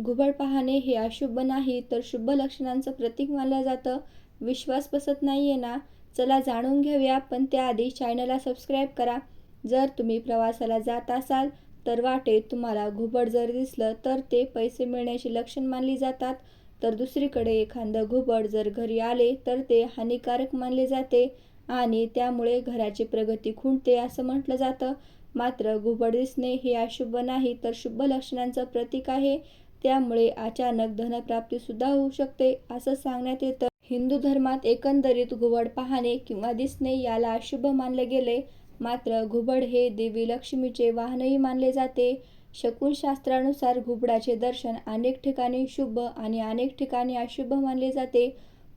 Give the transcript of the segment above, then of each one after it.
घुबड पाहणे हे अशुभ नाही तर शुभ लक्षणांचं प्रतीक मानलं जातं. विश्वास बसत नाही आहे ना? चला जाणून घेऊया पण त्याआधी चॅनलला सबस्क्राईब करा. जर तुम्ही प्रवासाला जात असाल तर वाटेत तुम्हाला घुबड जर दिसलं तर ते पैसे मिळण्याचे लक्षण मानली जातात. तर दुसरीकडे एखादं घुबड जर घरी आले तर ते हानिकारक मानले जाते आणि त्यामुळे घराची प्रगती खुंटते असं म्हटलं जातं. मात्र घुबड दिसणे हे अशुभ नाही तर शुभ लक्षणांचं प्रतीक आहे. त्यामुळे अचानक धनप्राप्ती सुद्धा होऊ शकते असं सांगण्यात येतं. हिंदू धर्मात एकंदरीत घुबड पाहणे किंवा दिसणे याला अशुभ मानले गेले. मात्र घुबड हे देवी लक्ष्मीचे वाहनही मानले जाते. शकुनशास्त्रानुसार घुबडाचे दर्शन अनेक ठिकाणी शुभ आणि अनेक ठिकाणी अशुभ मानले जाते.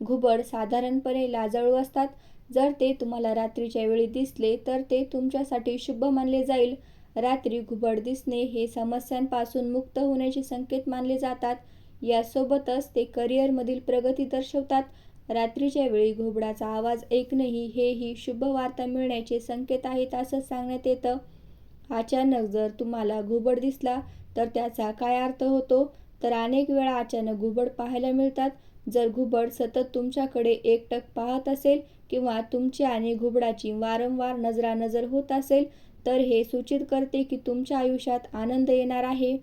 घुबड साधारणपणे लाजाळू असतात. जर ते तुम्हाला रात्रीच्या वेळी दिसले तर ते तुमच्यासाठी शुभ मानले जाईल. रात्री घुबड दिसणे हे समस्यांपासून मुक्त होण्याचे संकेत मानले जातात. यासोबतच ते करिअरमधील प्रगती दर्शवतात. रात्रीच्या वेळी घुबडाचा आवाज ऐकणंही हेही शुभ वार्ता मिळण्याचे संकेत आहेत असं सांगण्यात येतं. अचानक जर तुम्हाला घुबड दिसला तर त्याचा काय अर्थ होतो? तर अनेक वेळा अचानक घुबड पाहायला मिळतात. जर घुबड सतत तुमच्याकडे एकटक पाहत असेल किंवा तुमची आणि घुबडाची वारंवार नजरानजर होत असेल तर हे सूचित करते की तुमच्या आयुष्यात आनंद येणार आहे.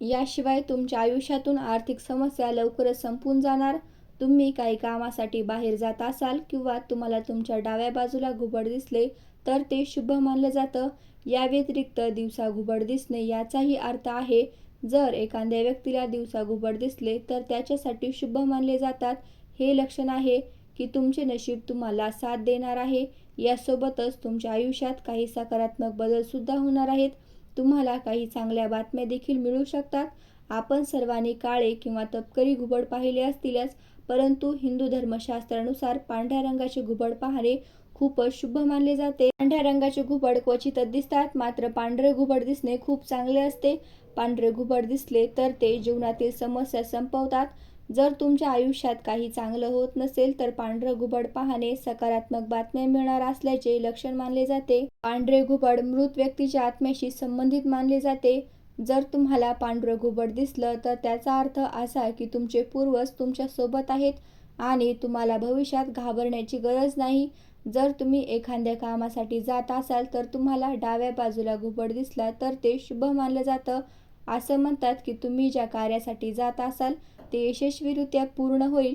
याशिवाय तुमच्या आयुष्यातून आर्थिक समस्या लवकरच संपून जाणार. तुम्ही काही कामासाठी बाहेर जात असाल किंवा तुम्हाला तुमच्या डाव्या बाजूला घुबड दिसले तर ते शुभ मानलं जातं. या व्यतिरिक्त दिवसा घुबड दिसणे याचाही अर्थ आहे. जर एखाद्या व्यक्तीला दिवसा घुबड दिसले तर त्याच्यासाठी शुभ मानले जातात. हे लक्षण आहे. की तुमचे नशीब तुम्हाला साथ देणार आहे. यासोबतच तुमच्या आयुष्यात काही सकारात्मक बदलसुद्धा होणार आहेत. तुम्हाला काही चांगल्या बातम्या देखील मिळू शकतात. आपण सर्वांनी काळे किंवा तपकरी घुबड पाहिले असतीलच परंतु हिंदू धर्मशास्त्रानुसार पांढऱ्या रंगाचे घुबड पाहणे खूपच शुभ मानले जाते. पांढऱ्या रंगाचे घुबड क्वचितच दिसतात मात्र पांढरे घुबड दिसणे खूप चांगले असते. पांढरे घुबड दिसले तर ते जीवनातील समस्या संपवतात. जर तुमच्या आयुष्यात काही चांगलं होत नसेल तर पांढरं घुबड पाहणे सकारात्मक बातम्या मिळणार असल्याचे लक्षण मानले जाते. पांढरे घुबड मृत व्यक्तीच्या आत्म्याशी संबंधित मानले जाते. जर तुम्हाला पांढरं घुबड दिसलं तर त्याचा अर्थ असा की तुमचे पूर्वज तुमच्यासोबत आहेत आणि तुम्हाला भविष्यात घाबरण्याची गरज नाही. जर तुम्ही एखाद्या कामासाठी जात असाल तर तुम्हाला डाव्या बाजूला घुबड दिसला तर ते शुभ मानलं जातं. असं म्हणतात की तुम्ही ज्या कार्यासाठी जात असाल ते यशस्वीरित्या पूर्ण होईल.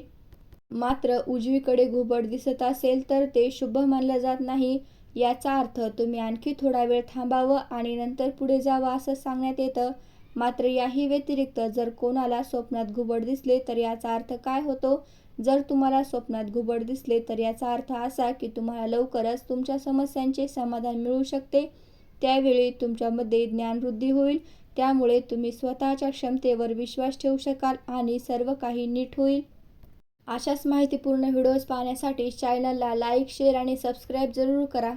मात्र उजवीकडे घुबड दिसत असेल तर ते शुभ मानलं जात नाही. याचा अर्थ तुम्ही आणखी थोडा वेळ थांबावं आणि नंतर पुढे जावं असं सांगण्यात येतं. मात्र याही व्यतिरिक्त जर कोणाला स्वप्नात घुबड दिसले तर याचा अर्थ काय होतो? जर तुम्हाला स्वप्नात घुबड दिसले तर याचा अर्थ असा की तुम्हाला लवकरच तुमच्या समस्यांचे समाधान मिळू शकते. त्यावेळी तुमच्यामध्ये ज्ञानवृद्धी होईल. त्यामुळे तुम्ही स्वतःच्या क्षमतेवर विश्वास ठेवू शकाल आणि सर्व काही नीट होईल. अशाच माहितीपूर्ण व्हिडिओज पाहण्यासाठी चॅनलला लाईक शेअर आणि सबस्क्राईब जरूर करा.